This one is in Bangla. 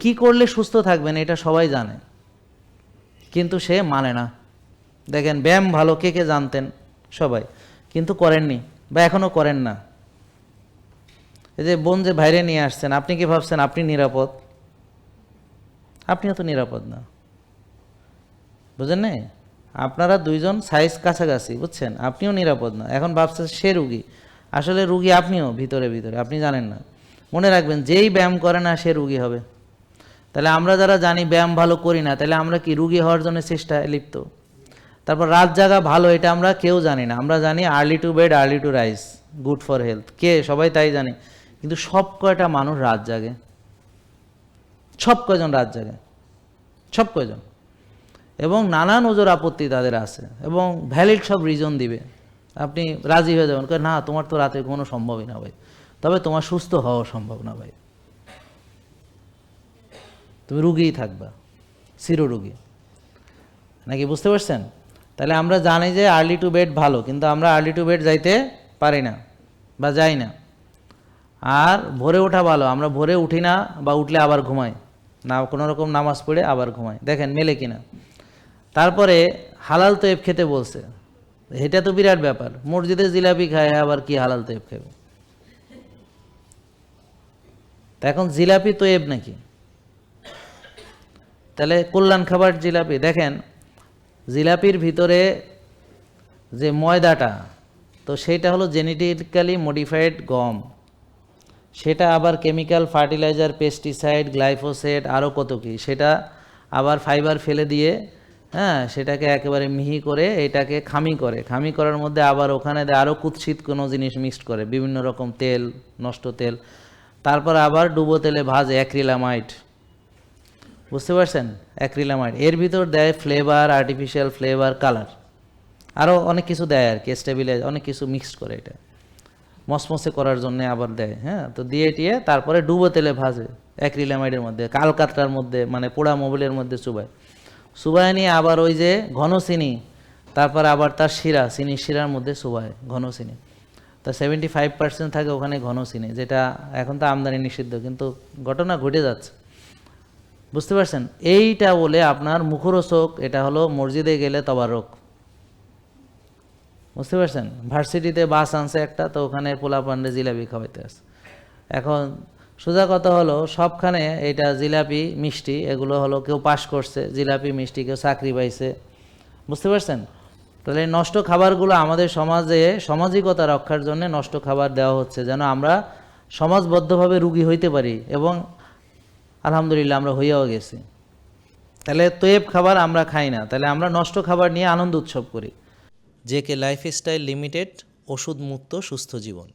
কি করলে সুস্থ থাকবেন এটা সবাই জানে। কিন্তু সে মানে না। দেখেন, ব্যায়াম ভালো, কে কে জানতেন? সবাই। কিন্তু করেননি বা এখনও করেন না। এই যে বোন যে বাইরে নিয়ে আসছেন, আপনি কি ভাবছেন আপনি নিরাপদ? আপনিও তো নিরাপদ না। বুঝেন নাই? আপনারা দুইজন সাইজ কাছাকাছি, বুঝছেন? আপনিও নিরাপদ না। এখন ভাবছেন সে রুগী। আসলে রুগী আপনিও, ভিতরে ভিতরে। আপনি জানেন না। মনে রাখবেন, যেই ব্যায়াম করে না সে রুগী হবে। তাহলে আমরা যারা জানি ব্যায়াম ভালো করি না, তাহলে আমরা কি রুগী হওয়ার জন্য চেষ্টায় লিপ্ত? তারপর রাত জাগা ভালো, এটা আমরা কেউ জানি না। আমরা জানি early to bed early to rise good for health কে? সবাই তাই জানে। কিন্তু সব কয়টা মানুষ রাত জাগে? সব কয়জন রাত জাগে? সব কয়জন? এবং নানান ওজোর আপত্তি তাদের আছে, এবং ভ্যালিড সব রিজন দিবে। আপনি রাজি হয়ে যাবেন। না, তোমার তো রাতে কোনো সম্ভবই না ভাই। তবে তোমার সুস্থ হওয়া সম্ভব না ভাই। তুমি রুগীই থাকবা রুগী। নাকি বুঝতে পারছেন? তাহলে আমরা জানি যে আর্লি টু বেড ভালো, কিন্তু আমরা আর্লি টু বেড যাইতে পারি না বা যাই না। আর ভোরে ওঠা ভালো, আমরা ভোরে উঠি না বা উঠলে আবার ঘুমাই। না, কোনো রকম নামাজ পড়ে আবার ঘুমাই। দেখেন, মেলে কিনা। তারপরে হালাল তোয়েব খেতে বলছে। এটা তো বিরাট ব্যাপার। মসজিদে জিলাপি খায় আবার কি হালাল তোয়েব খাবে? তা এখন জিলাপি তো তোয়েব নাকি? তাহলে কল্যাণ খাবার জিলাপি, দেখেন, জিলাপির ভিতরে যে ময়দাটা, তো সেটা হলো জেনেটিক্যালি মডিফাইড গম। সেটা আবার কেমিক্যাল ফার্টিলাইজার পেস্টিসাইড গ্লাইফোসেট আরও কত কি, সেটা আবার ফাইবার ফেলে দিয়ে হ্যাঁ সেটাকে একেবারে মিহি করে এটাকে খামি করে। খামি করার মধ্যে আবার ওখানে আরও কুৎসিত কোনো জিনিস মিক্সড করে, বিভিন্ন রকম তেল, নষ্ট তেল। তারপর আবার ডুবো তেলে ভাজে অ্যাক্রিলামাইড বুঝতে পারছেন? অ্যাক্রিলামাইড এর ভিতর দেয় ফ্লেভার আর্টিফিশিয়াল ফ্লেভার কালার আরও অনেক কিছু দেয় আর কি স্টেবিলাইজ অনেক কিছু মিক্সড করে এটা। মসমসে করার জন্য আবার দেয় হ্যাঁ? তো দিয়ে টিয়ে তারপরে ডুবো তেলে ভাজে অ্যাক্রিলামাইডের মধ্যে কালকাতটার মধ্যে মানে পোড়া মোবিলের মধ্যে চুবায়। চুবায় নিয়ে আবার ওই যে ঘন চিনি, তারপর আবার তার শিরা চিনি শিরার মধ্যে চুবায় ঘন চিনি। তা সেভেন্টি ফাইভ পার্সেন্ট থাকে ওখানে ঘন চিনি, যেটা এখন তো আমদানি নিষিদ্ধ, কিন্তু ঘটনা ঘটে যাচ্ছে। বুঝতে পারছেন? এইটা বলে আপনার মুখরোচক, এটা হলো মসজিদে গেলে তবারক। বুঝতে পারছেন? ভার্সিটিতে বাস আনছে একটা, তো ওখানে পোলা পান্ডে জিলাপি খাওয়াইতে আছে এখন সোজা কথা হলো, সবখানে এটা জিলাপি, মিষ্টি, এগুলো হলো কেউ পাশ করছে, জিলাপি, মিষ্টি, কেউ চাকরি পাইছে। বুঝতে পারছেন? তাহলে নষ্ট খাবারগুলো আমাদের সমাজে, সামাজিকতা রক্ষার জন্য নষ্ট খাবার দেওয়া হচ্ছে, যেন আমরা সমাজবদ্ধভাবে রুগী হইতে পারি এবং আলহামদুলিল্লাহ আমরা হইয়াও গেছি। তাহলে তোয়েব খাবার আমরা খাই না। তাহলে আমরা নষ্ট খাবার নিয়ে আনন্দ উৎসব করি। জে কে লাইফস্টাইল লিমিটেড ওষুধ মুক্ত সুস্থ জীবন।